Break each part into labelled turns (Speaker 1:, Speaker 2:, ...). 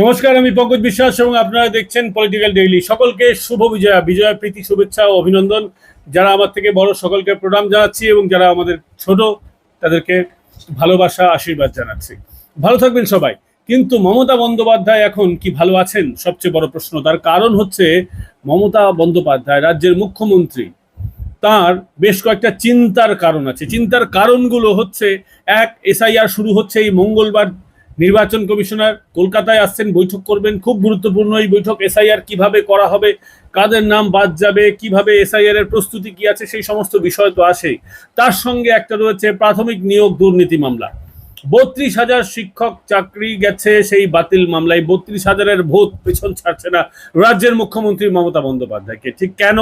Speaker 1: নমস্কার, আমি পঙ্কজ বিশ্বাস এবং আপনারা দেখছেন পলিটিক্যাল ডেইলি সকলকে শুভ বিজয়া বিজয়া প্রীতি, শুভেচ্ছা ও অভিনন্দন। যারা আমার থেকে বড়, সকলকে প্রণাম জানাচ্ছি এবং যারা আমাদের ছোট, তাদেরকে ভালোবাসা, আশীর্বাদ জানাচ্ছি। ভালো থাকবেন সবাই। কিন্তু মমতা বন্দ্যোপাধ্যায় এখন কি ভালো আছেন? সবচেয়ে বড় প্রশ্ন। তার কারণ হচ্ছে মমতা বন্দ্যোপাধ্যায়, রাজ্যের মুখ্যমন্ত্রী। তার বেশ কয়েকটা চিন্তার কারণ আছে। চিন্তার কারণগুলো হচ্ছে, এক এসআইআর শুরু হচ্ছে এই মঙ্গলবার নির্বাচন কমিশনার কলকাতায় আসছেন, বৈঠক করবেন। খুব গুরুত্বপূর্ণ এই বৈঠক, এসআইআর কীভাবে করা হবে, কাদের নাম বাদ যাবে, কীভাবে এসআইআর এর প্রস্তুতি কি আছে, সেই সমস্ত বিষয় তো আসেই তার সঙ্গে একটা রয়েছে প্রাথমিক নিয়োগ দুর্নীতি মামলা। বত্রিশ হাজার শিক্ষক চাকরি গেছে সেই বাতিল মামলায়। বত্রিশ হাজারের ভোট পেছন ছাড়ছে না রাজ্যের মুখ্যমন্ত্রী মমতা বন্দ্যোপাধ্যায়কে। ঠিক কেন?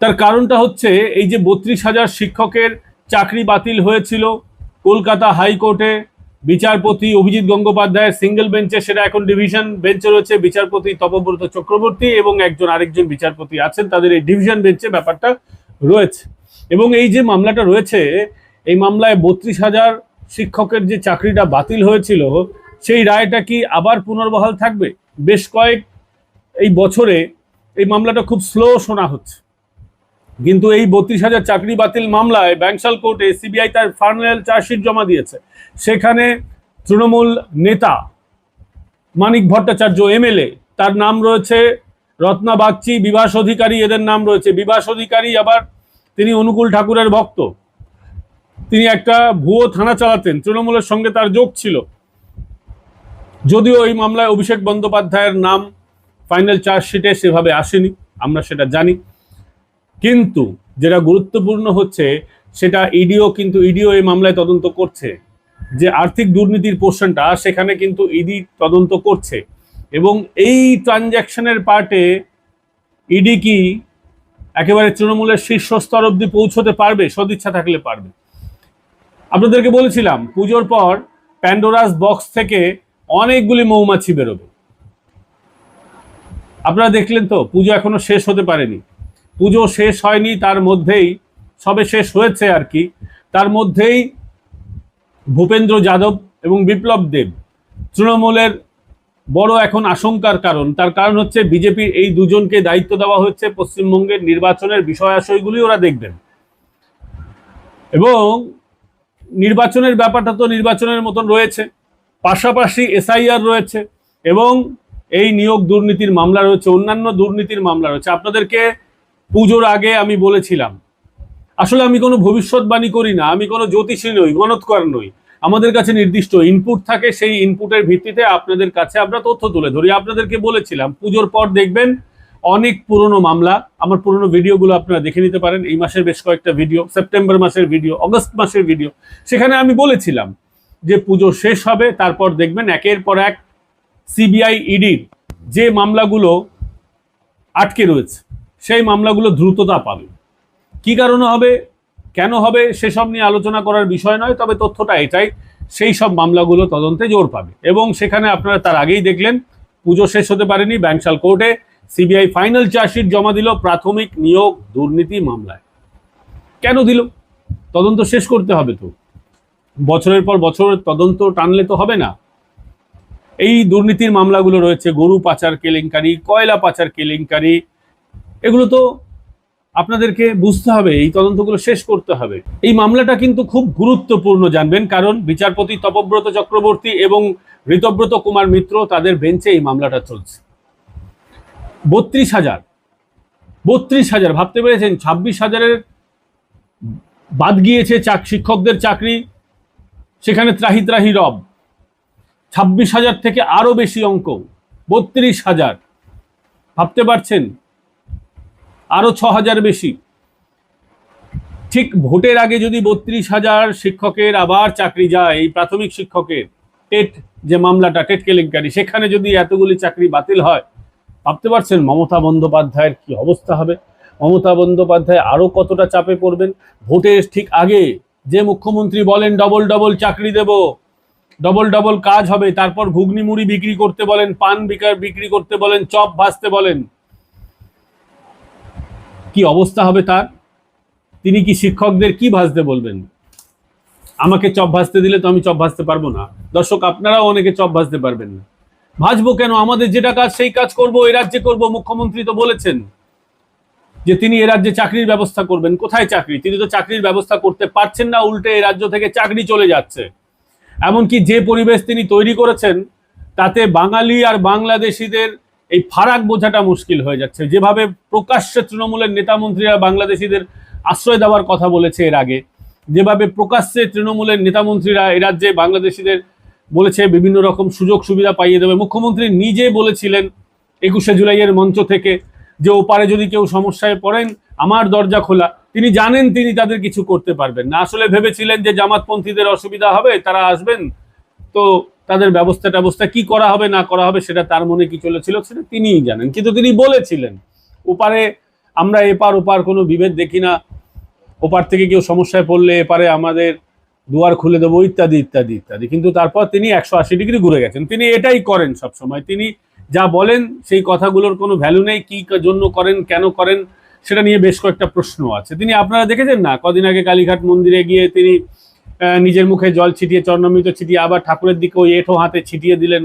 Speaker 1: তার কারণটা হচ্ছে এই যে বত্রিশ হাজার শিক্ষকের চাকরি বাতিল হয়েছিল কলকাতা হাইকোর্টে বিচারপতি অভিজিৎ গঙ্গোপাধ্যায়ের সিঙ্গেল বেঞ্চে সেটা এখন ডিভিশন বেঞ্চে রয়েছে। বিচারপতি তপব্রত চক্রবর্তী এবং একজন আরেকজন বিচারপতি আছেন। তাদের এই ডিভিশন বেঞ্চে ব্যাপারটা রয়েছে। এবং এই যে মামলাটা রয়েছে, এই মামলায় বত্রিশ হাজার শিক্ষকের যে চাকরিটা বাতিল হয়েছিল, সেই রায়টা কি আবার পুনর্বহাল থাকবে? বেশ কয়েক এই বছরে এই মামলাটা খুব স্লো শোনা হচ্ছে। কিন্তু এই বত্রিশ হাজার চাকরি বাতিল মামলায় ব্যাংশাল কোর্টে সিবিআই তার ফাইনাল চার্জশিট জমা দিয়েছে। সেখানে তৃণমূল নেতা মানিক ভট্টাচার্য এমএলএ, তার নাম রয়েছে রত্না বাগচি, বিভাস অধিকারী, এদের নাম রয়েছে। বিভাস অধিকারী আবার তিনি অনুকূল ঠাকুরের ভক্ত। তিনি একটা ভুয়ো থানা চালাতেন, তৃণমূলের সঙ্গে তার যোগ ছিল। যদিও এই মামলায় অভিষেক বন্দ্যোপাধ্যায়ের নাম ফাইনাল চার্জশিটে সেভাবে আসেনি, আমরা সেটা জানি। কিন্তু যেটা গুরুত্বপূর্ণ হচ্ছে, সেটা ইডিও, কিন্তু ইডিও এই মামলায় তদন্ত করছে। যে আর্থিক দুর্নীতির পোর্শনটা সেখানে কিন্তু ইডি তদন্ত করছে। এবং এই ট্রানজ্যাকশনের পার্টে ইডি কি একেবারে তৃণমূলের শীর্ষস্তর অবধি পৌঁছতে পারবে? সদিচ্ছা থাকলে পারবে। আপনাদেরকে বলেছিলাম, পুজোর পর প্যান্ডোরাস বক্স থেকে অনেকগুলি মৌমাছি বেরোবে। আপনারা দেখলেন তো, পুজো এখনও শেষ হতে পারেনি। পুজো শেষ হয়নি, তার মধ্যেই সবে শেষ হয়েছে আর কি। তার মধ্যেই ভূপেন্দ্র যাদব এবং বিপ্লব দেব। তৃণমূলের বড় এখন আশঙ্কার কারণ, তার কারণ হচ্ছে বিজেপির এই দুজনকে দায়িত্ব দেওয়া হচ্ছে পশ্চিমবঙ্গের নির্বাচনের বিষয় আশয়গুলি ওরা দেখবেন। এবং নির্বাচনের ব্যাপারটা তো নির্বাচনের মতন রয়েছে, পাশাপাশি এসআইআর রয়েছে এবং এই নিয়োগ দুর্নীতির মামলা রয়েছে, অন্যান্য দুর্নীতির মামলা রয়েছে। আপনাদেরকে পুজোর আগে আমি বলেছিলাম আসলে আমি কোনো ভবিষ্যৎবাণী করি না, আমি কোনো জ্যোতিষী নই, গণৎকর নই। আমাদের কাছে নির্দিষ্ট ইনপুট থাকে, সেই ইনপুটের ভিত্তিতে আপনাদের কাছে আমরা তথ্য তুলে ধরি। আপনাদেরকে বলেছিলাম, পুজোর পর দেখবেন অনেক পুরনো মামলা। আমার পুরনো ভিডিওগুলো আপনারা দেখে নিতে পারেন। এই মাসের বেশ কয়েকটা ভিডিও সেপ্টেম্বর মাসের ভিডিও অগস্ট মাসের ভিডিও সেখানে আমি বলেছিলাম যে পুজো শেষ হবে, তারপর দেখবেন একের পর এক সিবিআই ইডির যে মামলাগুলো আটকে রয়েছে, সেই মামলাগুলো দ্রুততা পাবে। কি কারণে হবে, কেন হবে, সেসব নিয়ে আলোচনা করার বিষয় নয়, তবে তথ্যটা এটাই, সেই সব মামলাগুলো তদন্তে জোর পাবে। এবং সেখানে আপনারা তার আগেই দেখলেন, পুজো শেষ হতে পারেনি, ব্যাংশাল কোর্টে সিবিআই ফাইনাল চার্জশিট জমা দিল প্রাথমিক নিয়োগ দুর্নীতি মামলায়। কেন দিল? তদন্ত শেষ করতে হবে তো। বছরের পর বছর তদন্ত টানলে তো হবে না। এই দুর্নীতির মামলাগুলো রয়েছে, গরু পাচার কেলেঙ্কারি, কয়লা পাচার কেলেঙ্কারি, এগুলো তো আপনাদেরকে বুঝতে হবে, এই তদন্তগুলো শেষ করতে হবে। এই মামলাটা কিন্তু খুব গুরুত্বপূর্ণ, জানবেন, কারণ বিচারপতি তপব্রত চক্রবর্তী এবং ঋতব্রত কুমার মিত্র তাদের বেঞ্চে এই মামলাটা চলছে। বত্রিশ হাজার বত্রিশ হাজার, ভাবতে পেরেছেন? ছাব্বিশ হাজারের বাদ গিয়েছে চাক, শিক্ষকদের চাকরি, সেখানে ত্রাহি ত্রাহি রব। ছাব্বিশ হাজার থেকে আরও বেশি অঙ্ক, বত্রিশ হাজার। ভাবতে পারছেন? আরও ছ হাজার বেশি। ঠিক ভোটের আগে যদি বত্রিশ হাজার শিক্ষকের আবার চাকরি যায়, এই প্রাথমিক শিক্ষকের টেট যে মামলাটা, টেট কেলেঙ্কারি, সেখানে যদি এতগুলি চাকরি বাতিল হয়, ভাবতে পারছেন মমতা বন্দ্যোপাধ্যায়ের কি অবস্থা হবে? মমতা বন্দ্যোপাধ্যায় আরও কতটা চাপে পড়বেন? ভোটের ঠিক আগে যে মুখ্যমন্ত্রী বলেন, ডবল ডবল চাকরি দেব, ডবল ডবল কাজ হবে, তারপর ঘুগনি মুড়ি বিক্রি করতে বলেন, পান বিকার বিক্রি করতে বলেন, চপ ভাজতে বলেন কি অবস্থা হবে তার? তিনি কি শিক্ষকদের কি ভাজতে বলবেন? আমাকে চপ ভাজতে দিলে তো আমি চপ ভাজতে পারব না। দর্শক, আপনারাও অনেকে চপ ভাজতে পারবেন না। ভাজবো কেন? আমাদের যেটা কাজ, সেই কাজ করব, এই রাজ্যে করব, মুখ্যমন্ত্রী তো বলেছেন যে তিনি এ রাজ্যে চাকরির ব্যবস্থা করবেন। কোথায় চাকরি? তিনি তো চাকরির ব্যবস্থা করতে পারছেন না, উল্টে এ রাজ্য থেকে চাকরি চলে যাচ্ছে। এমনকি যে পরিবেশ তিনি তৈরি করেছেন, তাতে বাঙালি আর বাংলাদেশিদের এই ফারাক বোঝাটা মুশকিল হয়ে যাচ্ছে। যেভাবে প্রকাশ্যে তৃণমূলের নেতা মন্ত্রীরা বাংলাদেশিদের আশ্রয় দেওয়ার কথা বলেছে এর আগে, যেভাবে প্রকাশ্যে তৃণমূলের নেতা মন্ত্রীরা এ রাজ্যে বাংলাদেশিদের বলেছে বিভিন্ন রকম সুযোগ সুবিধা পাইয়ে দেবে। মুখ্যমন্ত্রী নিজে বলেছিলেন একুশে জুলাইয়ের মঞ্চ থেকে যে ওপারে যদি কেউ সমস্যায় পড়েন, আমার দরজা খোলা। তিনি জানেন তিনি তাদের কিছু করতে পারবেন না। আসলে ভেবেছিলেন যে জামাতপন্থীদের অসুবিধা হবে, তারা আসবেন। তো তাদের ব্যবস্থা ট্যবস্থা কি করা হবে, না করা হবে সেটা তার মনে কি চলেছিল সেটা তিনিই জানেন। কিন্তু তিনি বলেছিলেন, ওপারে আমরা এপার ওপার কোনো বিভেদ দেখি না। ওপার থেকে কেউ সমস্যায় পড়লে এপারে আমাদের দুয়ার খুলে দেবো, ইত্যাদি ইত্যাদি ইত্যাদি। কিন্তু তারপর তিনি একশো আশি ডিগ্রি ঘুরে গেছেন। তিনি এটাই করেন সব সময় তিনি যা বলেন সেই কথাগুলোর কোনো ভ্যালু নেই কি জন্য করেন, কেন করেন, সেটা নিয়ে বেশ কয়েকটা প্রশ্ন আছে। তিনি, আপনারা দেখেছেন না, কদিন আগে কালীঘাট মন্দিরে গিয়ে তিনি নিজের মুখে জল ছিটিয়ে, চর্ণমৃত ছিটিয়ে, আবার ঠাকুরের দিকে ওই এঁঠো হাতে ছিটিয়ে দিলেন।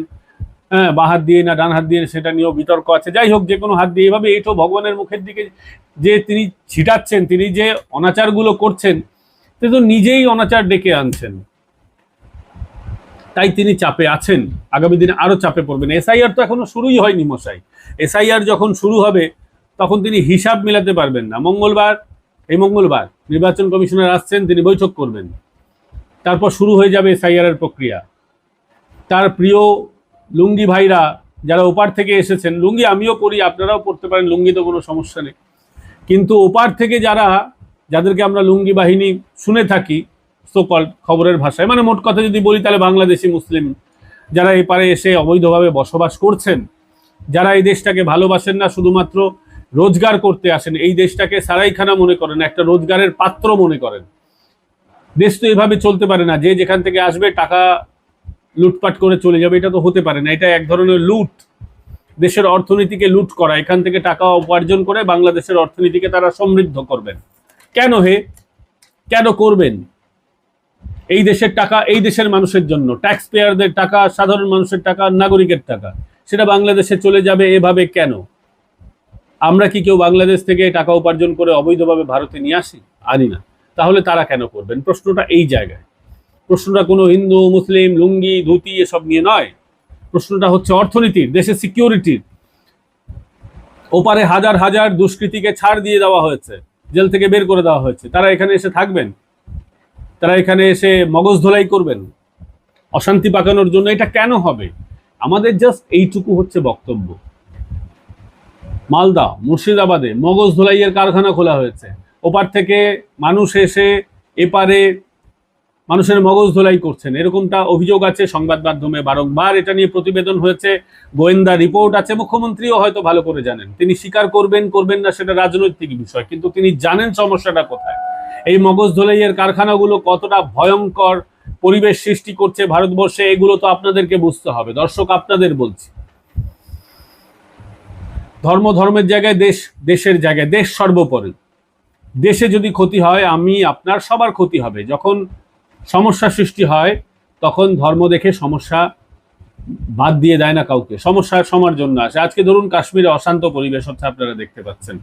Speaker 1: হ্যাঁ বা হাত দিয়ে না, ডান হাত দিয়ে সেটা নিয়েও বিতর্ক আছে। যাই হোক, যে কোনো হাত দিয়ে এভাবে এঁঠো ভগবানের মুখের দিকে যে তিনি ছিটাচ্ছেন, তিনি যে অনাচারগুলো করছেন তিনি তো নিজেই অনাচার ডেকে আনছেন। তাই তিনি চাপে আছেন। আগামী দিনে আরও চাপে পড়বেন। এসআইআর তো এখনও শুরুই হয়নি মশাই। এসআইআর যখন শুরু হবে, তখন তিনি হিসাব মিলাতে পারবেন না। মঙ্গলবার, এই মঙ্গলবার নির্বাচন কমিশনার আসছেন, তিনি বৈঠক করবেন। তারপর শুরু হয়ে যাবে এসআইআর এর প্রক্রিয়া। তার প্রিয় লুঙ্গি ভাইরা যারা ওপার থেকে এসেছেন, লুঙ্গি আমিও পড়ি আপনারাও পড়তে পারেন, লুঙ্গি তো কোনো সমস্যা নেই। কিন্তু ওপার থেকে যারা, যাদেরকে আমরা লুঙ্গি বাহিনী শুনে থাকি সোকল খবরের ভাষায় মানে মোট কথা যদি বলি, তাহলে বাংলাদেশি মুসলিম যারা এপারে এসে অবৈধভাবে বসবাস করছেন, যারা এই দেশটাকে ভালোবাসেন না, শুধুমাত্র রোজগার করতে আসেন, এই দেশটাকে সারাইখানা মনে করেন, একটা রোজগারের পাত্র মনে করেন। দেশ তো এভাবে চলতে পারে না। যে যেখান থেকে আসবে, টাকা লুটপাট করে চলে যাবে, এটা তো হতে পারে না। এটা এক ধরনের লুট। দেশের অর্থনীতিকে লুট করা, এখান থেকে টাকা উপার্জন করে বাংলাদেশের অর্থনীতিকে তারা সমৃদ্ধ করবেন। কেন হে? কেন করবেন? এই দেশের টাকা, এই দেশের মানুষের জন্য। ট্যাক্স পেয়ারদের টাকা, সাধারণ মানুষের টাকা, নাগরিকের টাকা। সেটা বাংলাদেশে চলে যাবে এভাবে কেন? আমরা কি কেউ বাংলাদেশ থেকে টাকা উপার্জন করে অবৈধভাবে ভারতে নিয়ে আসি? আনি না। তাহলে তারা কেন করবেন? প্রশ্নটা এই জায়গায়। প্রশ্নটা কোনো হিন্দু, মুসলিম, লুঙ্গি, ধুতি এসব নিয়ে নয়। প্রশ্নটা হচ্ছে অর্থনীতির, দেশের সিকিউরিটির ওপারে হাজার হাজার দুষ্কৃতীকে ছাড় দিয়ে দেওয়া হয়েছে, জেল থেকে বের করে দেওয়া হয়েছে। তারা এখানে এসে থাকবেন? তারা এখানে এসে মগজ ধোলাই করবেন? অশান্তি পাকানোর জন্য এটা কেন হবে? আমাদের জাস্ট এইটুকু হচ্ছে বক্তব্য। মালদা, মুর্শিদাবাদে মগজ ধোলাইয়ের কারখানা খোলা হয়েছে। ওপার থেকে মানুষ এসে এপারে মানুষের মগজ ধোলাই করছেন। এরকমটা অভিযোগ আছে সংবাদ মাধ্যমে বারংবার। এটা নিয়ে প্রতিবেদন হয়েছে, গোয়েন্দা রিপোর্ট আছে, মুখ্যমন্ত্রীও হয়তো ভালো করে জানেন। তিনি স্বীকার করবেন করবেন না সেটা রাজনৈতিক বিষয়, কিন্তু তিনি জানেন সমস্যাটা কোথায়। এই মগজ ধোলাইয়ের কারখানাগুলো কতটা ভয়ঙ্কর পরিবেশ সৃষ্টি করছে ভারতবর্ষে, এগুলো তো আপনাদেরকে বুঝতে হবে। দর্শক, আপনাদের বলছি। ধর্ম ধর্মের জায়গায় দেশ, দেশের জায়গায়, দেশ সর্বোপরি। দেশে যদি ক্ষতি হয়, আমি আপনার সবার ক্ষতি হবে। যখন সমস্যা সৃষ্টি হয়, তখন ধর্ম দেখে সমস্যা বাদ দিয়ে দেয় না কাউকে। সমস্যা সমার জন্য আসে। আজকে ধরুন কাশ্মীরে অশান্ত পরিবেশ হচ্ছে, আপনারা দেখতে পাচ্ছেন।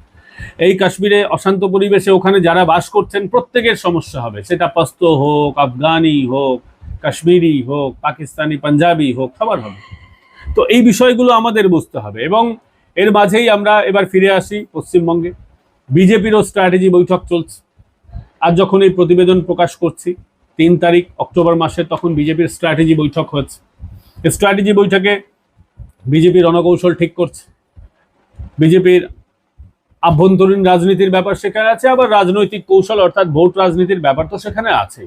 Speaker 1: এই কাশ্মীরে অশান্ত পরিবেশে ওখানে যারা বাস করছেন, প্রত্যেকের সমস্যা হবে। সেটা পস্তো হোক, আফগানি হোক, কাশ্মীরি হোক, পাকিস্তানি, পাঞ্জাবি হোক, সবার হবে। তো এই বিষয়গুলো আমাদের বুঝতে হবে এবং এর মাঝেই আমরা এবার ফিরে আসি পশ্চিমবঙ্গে। বিজেপিরও স্ট্র্যাটেজি বৈঠক চলছে। আর যখন এই প্রতিবেদন প্রকাশ করছি, তিন তারিখ অক্টোবর মাসে তখন বিজেপির স্ট্র্যাটেজি বৈঠক হচ্ছে স্ট্র্যাটেজি বৈঠকে বিজেপি রণকৌশল ঠিক করছে। বিজেপির আভ্যন্তরীণ রাজনীতির ব্যাপার সেখানে আছে, আবার রাজনৈতিক কৌশল অর্থাৎ ভোট রাজনীতির ব্যাপার তো সেখানে আছে।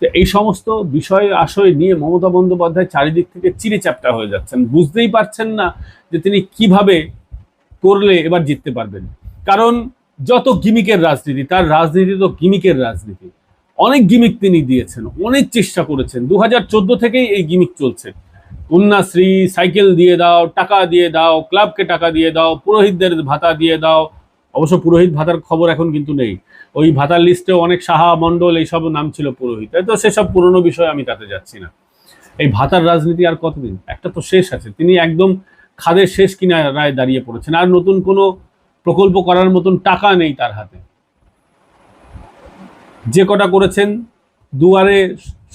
Speaker 1: তো এই সমস্ত বিষয় আশয় নিয়ে মমতা বন্দ্যোপাধ্যায় চারিদিক থেকে চিড়ে চ্যাপটা হয়ে যাচ্ছেন। বুঝতেই পারছেন না যে তিনি কীভাবে করলে এবার জিততে পারবেন। কারণ যত গিমিকের রাজনীতি, তার রাজনীতি তো গিমিকের রাজনীতি। অনেক গিমিক তিনি দিয়েছেন, অনেক চেষ্টা করেছেন। দু হাজার চোদ্দ থেকেই এই গিমিক চলছে। কন্যাশ্রী, সাইকেল দিয়ে দাও, টাকা দিয়ে দাও, ক্লাবকে টাকা দিয়ে দাও, পুরোহিতদের ভাতা দিয়ে দাও। অবশ্য পুরোহিত ভাতার খবর এখন কিন্তু নেই। ওই ভাতার লিস্টে অনেক সাহা, মণ্ডল, এইসব নাম ছিল পুরোহিত। তো সেসব পুরনো বিষয় আমি তাতে যাচ্ছি না। এই ভাতার রাজনীতি আর কতদিন? একটা তো শেষ আছে। তিনি একদম খাদের শেষ কিনারায় দাঁড়িয়ে পড়েছেন। আর নতুন কোনো প্রকল্প করার মতন টাকা নেই তার হাতে। যে কটা করেছেন, দুয়ারে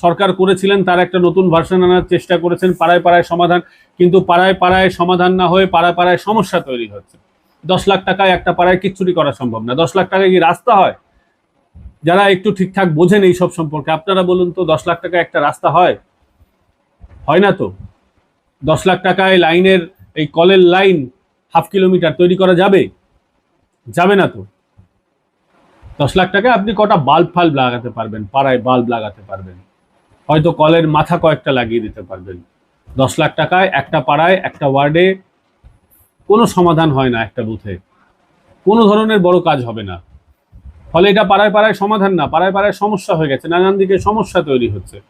Speaker 1: সরকার করেছিলেন, তার একটা নতুন ভার্সন আনার চেষ্টা করেছেন, পাড়ায় পাড়ায় সমাধান, কিন্তু পাড়ায় পাড়ায় সমাধান না হয়ে পাড়ায় পাড়ায় সমস্যা তৈরি হচ্ছে। দশ লাখ টাকায় একটা পাড়ায় কিচ্ছুটি করা সম্ভব না। দশ লাখ টাকায় কি রাস্তা হয়? যারা একটু ঠিকঠাক বোঝেন এই সব সম্পর্কে, আপনারা বলুন তো, দশ লাখ টাকায় একটা রাস্তা হয়? হয় না তো? দশ লাখ টাকায় লাইনের এই কলের লাইন হাফ কিলোমিটার তৈরি করা যাবে? যাবে না তো। দশ লাখ টাকায় আপনি কটা বাল্ব ফাল্ব লাগাতে পারবেন, পাড়ায় বাল্ব লাগাতে পারবেন। হয়তো কলের মাথা কয়েকটা লাগিয়ে দিতে পারবেন। দশ লাখ টাকায় একটা পাড়ায়, একটা ওয়ার্ডে কোনো সমাধান হয় না একটা বুথে। কোনো ধরনের বড় কাজ হবে না। ফলে এটা পাড়ায় পাড়ায় সমাধান না, পাড়ায় পাড়ায় সমস্যা হয়ে গেছে, নানান দিকে সমস্যা তৈরি হচ্ছে।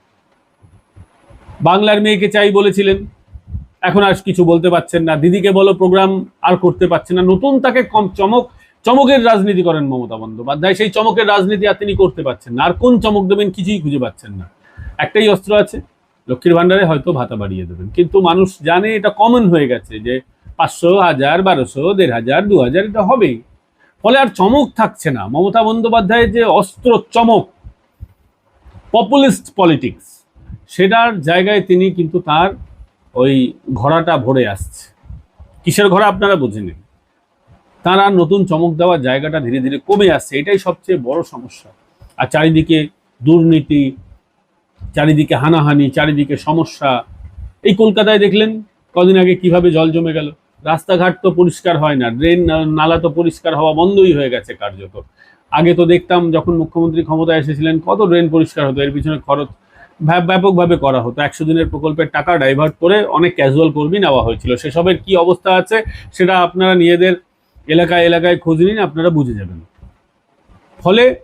Speaker 1: বাংলার মেয়েকে চাই বলেছিলেন, এখন আর কিছু বলতে পারছেন না। দিদিকে বলো, প্রোগ্রাম আর করতে পারছেন না। নতুন তাকে কম চমক চমকের রাজনীতি করেন মমতা বন্দ্যোপাধ্যায়। সেই চমকের রাজনীতি আর তিনি করতে পারছেন না। আর কোন চমক দেবেন কিছুই খুঁজে পাচ্ছেন না। একটাই অস্ত্র আছে, লক্ষ্মীর ভান্ডারে হয়তো ভাতা বাড়িয়ে দেবেন। কিন্তু মানুষ জানে এটা কমন হয়ে গেছে যে পাঁচশো, হাজার, বারোশো, দেড় হাজার, দু হাজার এটা হবেই। ফলে আর চমক থাকছে না। মমতা বন্দ্যোপাধ্যায়ের যে অস্ত্র চমক পপুলিস্ট পলিটিক্স সেটার জায়গায় তিনি কিন্তু তার ওই ঘোড়াটা ভরে আসছে। কিসের ঘোড়া আপনারা বুঝেনি? তার নতুন চমক দেওয়ার জায়গাটা ধীরে ধীরে কমে আসছে, এটাই সবচেয়ে বড় সমস্যা। আর চারিদিকে দুর্নীতি, চারিদিকে হানাহানি, চারিদিকে সমস্যা। এই কলকাতায় দেখলেন কদিন আগে কীভাবে জল জমে গেল। রাস্তাঘাট তো পরিষ্কার হয় না, ড্রেন নালা তো পরিষ্কার হওয়া বন্ধই হয়ে গেছে কার্যত আগে তো দেখতাম যখন মুখ্যমন্ত্রী ক্ষমতায় এসেছিলেন, কত ড্রেন পরিষ্কার হতো, এর পিছনে খরচ ব্যাপ- ব্যাপকভাবে করা হতো। একশো দিনের প্রকল্পের টাকা ডাইভার্ট করে অনেক ক্যাজুয়াল কর্মী নেওয়া হয়েছিল। সেসবের কি অবস্থা আছে, সেটা আপনারা নিজেদের এলাকায় এলাকায় খোঁজ নিন, আপনারা বুঝে যাবেন। ফলে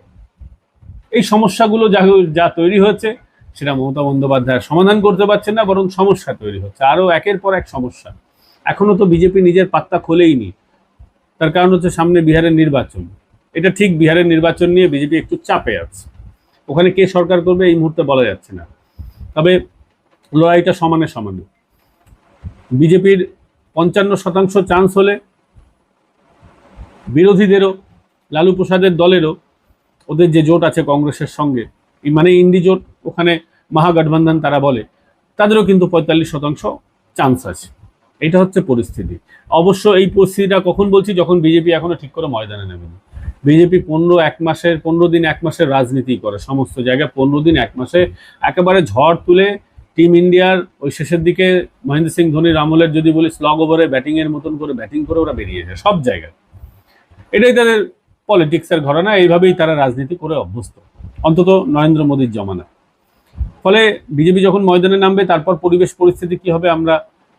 Speaker 1: এই সমস্যাগুলো যা যা তৈরি হয়েছে, সেটা মমতা বন্দ্যোপাধ্যায় সমাধান করতে পারছেন না, বরং সমস্যা তৈরি হচ্ছে। আরও একের পর এক সমস্যা। এখনও তো বিজেপি নিজের পাত্তা খোলেইনি। তার কারণ হচ্ছে সামনে বিহারের নির্বাচন। এটা ঠিক বিহারের নির্বাচন নিয়ে বিজেপি একটু চাপে আছে। ওখানে কে সরকার করবে এই মুহূর্তে বলা যাচ্ছে না। তবে লড়াইটা সমানে সমানে। বিজেপির পঞ্চান্ন শতাংশ চান্স হলে বিরোধীদেরও, লালু প্রসাদের দলেরও ওদের যে জোট আছে কংগ্রেসের সঙ্গে মানে ইন্ডি জোট, ওখানে মহাগঠবন্ধন তারা বলে, তাদেরও কিন্তু পঁয়তাল্লিশ শতাংশ চান্স আছে। এটা হচ্ছে পরিস্থিতি। অবশ্য এই পরিস্থিতিটা কখন বলছি, যখন বিজেপি এখনও ঠিক করে ময়দানে নেবেনি বিজেপি পনেরো, এক মাসের, পনেরো দিন, এক মাসের রাজনীতি করে, সমস্ত জায়গায় পনেরো দিন, এক মাসে একেবারে ঝড় তুলে টিম ইন্ডিয়ার ওই শেষের দিকে মহেন্দ্র সিং, ধোনির আমলের যদি বলি স্লগ ওভারে ব্যাটিংয়ের মতন করে ব্যাটিং করে ওরা বেরিয়ে যায়, সব জায়গায়। এটাই তাদের পলিটিক্সের ঘটনা এইভাবেই তারা রাজনীতি করে অভ্যস্ত। অন্তত নরেন্দ্র মোদীর জমানা ফলে বিজেপি যখন ময়দানে নামবে, তারপর পরিবেশ পরিস্থিতি কি হবে আমরা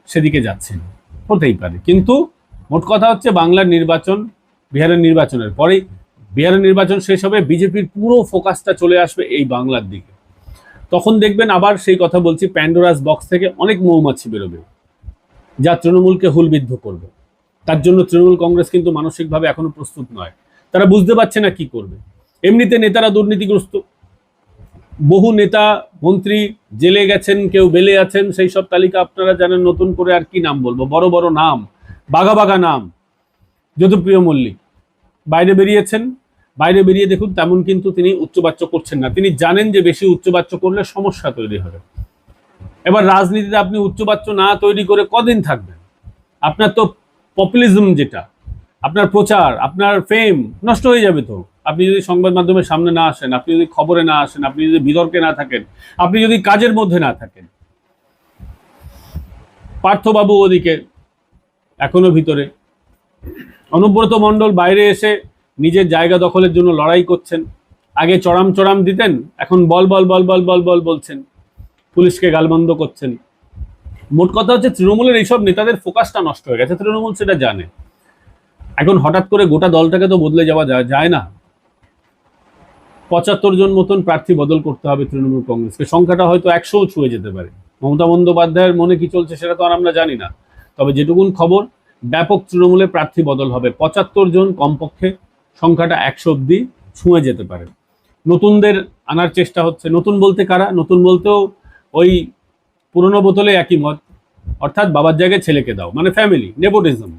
Speaker 1: সেদিকে যাচ্ছি হতেই পারে। কিন্তু মোট কথা হচ্ছে, বাংলার নির্বাচন বিহারের নির্বাচনের পরেই বিহারের নির্বাচন শেষ হবে, বিজেপির পুরো ফোকাসটা চলে আসবে এই বাংলার দিকে। তখন দেখবেন আবার সেই কথা বলছি প্যান্ডোরাস বক্স থেকে অনেক মৌমাছি বেরোবে। যা তৃণমূলকে হুলবিদ্ধ করবে। তার জন্য তৃণমূল কংগ্রেস কিন্তু মানসিকভাবে এখনও প্রস্তুত নয়। তারা বুঝতে পারছে না কি করবে। এমনিতে নেতারা দুর্নীতিগ্রস্ত। বহু নেতা, মন্ত্রী জেলে গেছেন, কেউ বেলে আছেন, সেই সব তালিকা আপনারা জানেন, নতুন করে আর কি নাম বলব? বড় বড় নাম, বাঘা বাঘা নাম। যদুপ্রিয় মল্লিক। বাইরে বেরিয়েছেন। বাইরে বেরিয়ে দেখুন, তেমন কিন্তু তিনি উচ্চবাচ্য করছেন না। তিনি জানেন যে বেশি উচ্চবাচ্য করলে সমস্যা তৈরি হবে। এবার রাজনীতিতে আপনি উচ্চবাচ্য না তৈরি করে কদিন থাকবেন? আপনার তো পপুলিজম যেটা, আপনার প্রচার, আপনার ফেম নষ্ট হয়ে যাবে তো। আপনি যদি সংবাদ মাধ্যমের সামনে না আসেন, আপনি যদি খবরে না আসেন, আপনি যদি বিতর্কে না থাকেন, আপনি যদি কাজের মধ্যে না থাকেন, পার্থবাবু ওদিকে এখনও ভিতরে। অনুব্রত মণ্ডল বাইরে এসে নিজের জায়গা দখলের জন্য লড়াই করছেন। আগে চড়াম চড়াম দিতেন, এখন বল বল বল বল বল বল বলছেন। পুলিশকে গালবন্ধ করছেন। মোট কথা হচ্ছে তৃণমূলের এইসব নেতাদের ফোকাসটা নষ্ট হয়ে গেছে, তৃণমূল সেটা জানে। এখন হঠাৎ করে গোটা দলটাকে তো বদলে যাওয়া যায় না। পঁচাত্তর জন মতন প্রার্থী বদল করতে হবে তৃণমূল কংগ্রেসকে। সংখ্যাটা হয়তো একশোও ছুঁয়ে যেতে পারে। মমতা বন্দ্যোপাধ্যায়ের মনে কি চলছে সেটা তো আর আমরা জানি না। তবে যেটুকুন খবর, ব্যাপক তৃণমূলে প্রার্থী বদল হবে। পঁচাত্তর জন কমপক্ষে সংখ্যাটা একশো অব্দি ছুঁয়ে যেতে পারে। নতুনদের আনার চেষ্টা হচ্ছে। নতুন বলতে কারা? নতুন বলতেও ওই পুরনো বোতলে একই মত অর্থাৎ বাবার জায়গায় ছেলেকে দাও। মানে ফ্যামিলি নেপোটিজম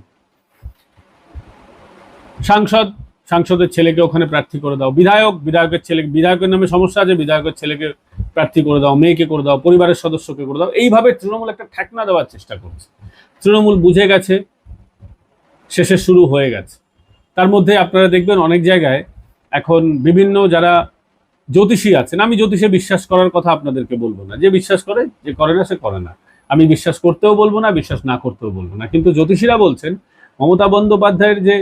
Speaker 1: সাংসদ, সাংসদের ছেলেকে ওখানে প্রার্থী করে দাও। বিধায়ক, বিধায়কের ছেলে, বিধায়কের নামে সমস্যা আছে, বিধায়কের ছেলেকে প্রার্থী করে দাও, মেয়েকে করে দাও, পরিবারের সদস্যকে করে দাও। এইভাবে তৃণমূল একটা ঠেকনা দেওয়ার চেষ্টা করছে। তৃণমূল বুঝে গেছে, শেষে শুরু হয়ে গেছে। তার মধ্যে আপনারা দেখবেন অনেক জায়গায় এখন বিভিন্ন যারা জ্যোতিষী আছেন। আমি জ্যোতিষে বিশ্বাস করার কথা আপনাদেরকে বলব না। যে বিশ্বাস করে, যে করে না, সে করে না। আমি বিশ্বাস করতেও বলব না, বিশ্বাস না করতেও বলব না। কিন্তু জ্যোতিষীরা বলছেন, মমতা বন্দ্যোপাধ্যায়ের যে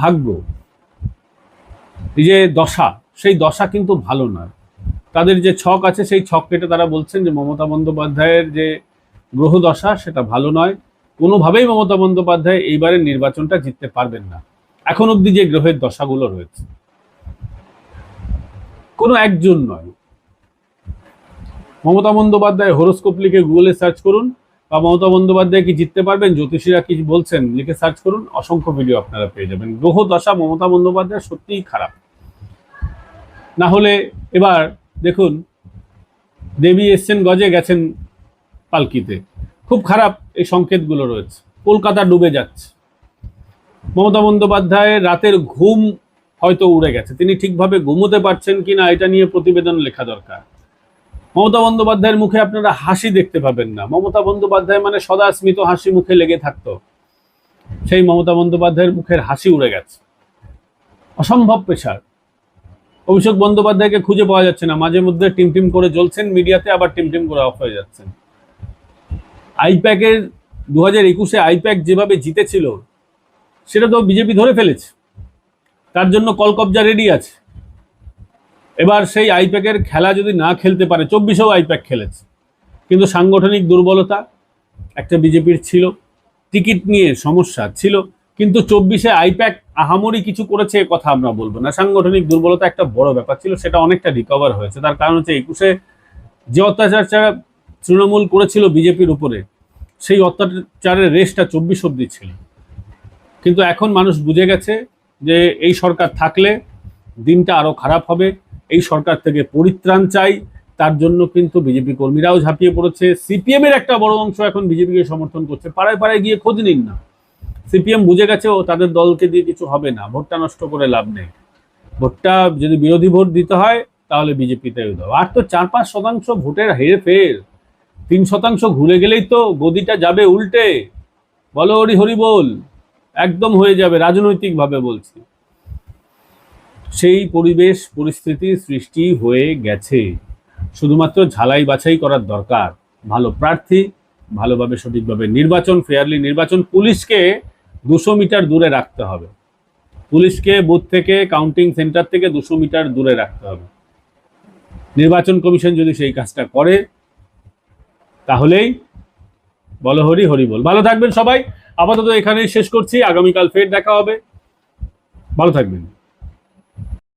Speaker 1: ভাগ্য, এই যে দশা, সেই দশা কিন্তু ভালো নয় তাদের যে ছক আছে, সেই ছক কেটে তারা বলছেন যে মমতা বন্দ্যোপাধ্যায়ের যে গ্রহ দশা, সেটা ভালো নয়। কোনোভাবেই মমতা বন্দ্যোপাধ্যায় এইবারের নির্বাচনটা জিততে পারবেন না। এখন অবধি যে গ্রহের দশাগুলো রয়েছে কোনো একজন নয়। মমতা বন্দ্যোপাধ্যায় হরোস্কোপ লিখে গুগলে সার্চ করুন বা মমতা বন্দ্যোপাধ্যায় কি জিততে পারবেন, জ্যোতিষীরা কি বলছেন লিখে সার্চ করুন, অসংখ্য ভিডিও আপনারা পেয়ে যাবেন। গ্রহ দশা মমতা বন্দ্যোপাধ্যায় সত্যিই খারাপ। না হলে এবার দেখুন, দেবী এসছেন, গজে গেছেন পালকিতে। খুব খারাপ এই সংকেতগুলো রয়েছে। কলকাতা ডুবে যাচ্ছে। মমতা বন্দ্যোপাধ্যায়ের রাতের ঘুম হয়তো উড়ে গেছে। তিনি ঠিকভাবে ঘুমোতে পারছেন কিনা এটা নিয়ে প্রতিবেদন লেখা দরকার। মমতা বন্দ্যোপাধ্যায়ের মুখে আপনারা হাসি দেখতে পাবেন না। মমতা বন্দ্যোপাধ্যায় মানে সদা স্মিত হাসি মুখে লেগে থাকতো। সেই মমতা বন্দ্যোপাধ্যায়ের মুখের হাসি উড়ে গেছে। অসম্ভব পেশার। অভিষেক বন্দ্যোপাধ্যায়কে খুঁজে পাওয়া যাচ্ছে না। মাঝে মধ্যে টিম টিম করে জ্বলছেন মিডিয়াতে, আবার টিম টিম করে অফ হয়ে যাচ্ছেন আইপ্যাকের দু হাজার একুশে আইপ্যাক যেভাবে জিতেছিল, সেটা তো বিজেপি ধরে ফেলেছে। তার জন্য কলকবজা রেডি আছে। এবার সেই আইপ্যাকের খেলা যদি না খেলতে পারে, চব্বিশেও আইপ্যাক খেলেছে। কিন্তু সাংগঠনিক দুর্বলতা, একটা বিজেপির ছিল, টিকিট নিয়ে সমস্যা ছিল, কিন্তু চব্বিশে আইপ্যাক আহামরি কিছু করেছে কথা আমরা বলব না। সাংগঠনিক দুর্বলতা একটা বড় ব্যাপার ছিল, সেটা অনেকটা রিকভার হয়েছে। তার কারণ হচ্ছে একুশে যে অত্যাচারটা তৃণমূল করেছিল বিজেপির উপরে, সেই অত্যাচারের রেসটা চব্বিশ অব্দি ছিল। কিন্তু এখন মানুষ বুঝে গেছে যে এই সরকার থাকলে দিনটা আরও খারাপ হবে। এই সরকার থেকে পরিত্রাণ চাই। তার জন্য কিন্তু বিজেপি কর্মীরাও ঝাঁপিয়ে পড়েছে। সিপিএমের একটা বড় অংশ এখন বিজেপিকে সমর্থন করছে। পাড়ায় পাড়ায় গিয়ে খোঁজ নিন না। সিপিএম বুঝে গেছে, ও তাদের দলকে দিয়ে কিছু হবে না। ভোটটা নষ্ট করে লাভ নেই। ভোটটা যদি বিরোধী ভোট দিতে হয়, তাহলে বিজেপিতে দাও আর তো চার পাঁচ শতাংশ ভোটের হেরে ফের তিন শতাংশ ঘুরে গেলেই তো গদিটা যাবে উল্টে। বলো হরি হরি বল। একদম হয়ে যাবে, রাজনৈতিকভাবে বলছি। সেই পরিবেশ, পরিস্থিতি সৃষ্টি হয়ে গেছে। শুধুমাত্র ঝালাই বাছাই করার দরকার। ভালো প্রার্থী, ভালোভাবে সঠিকভাবে নির্বাচন ফেয়ারলি নির্বাচন, পুলিশকে দুশো মিটার দূরে রাখতে হবে। পুলিশকে বুথ থেকে কাউন্টিং সেন্টার থেকে দুশো মিটার দূরে রাখতে হবে। নির্বাচন কমিশন যদি সেই কাজটা করে, তাহলেই বলো হরি হরি বল। ভালো থাকবেন সবাই। আপাতত এখানেই শেষ করছি। আগামীকাল ফের দেখা হবে। ভালো থাকবেন।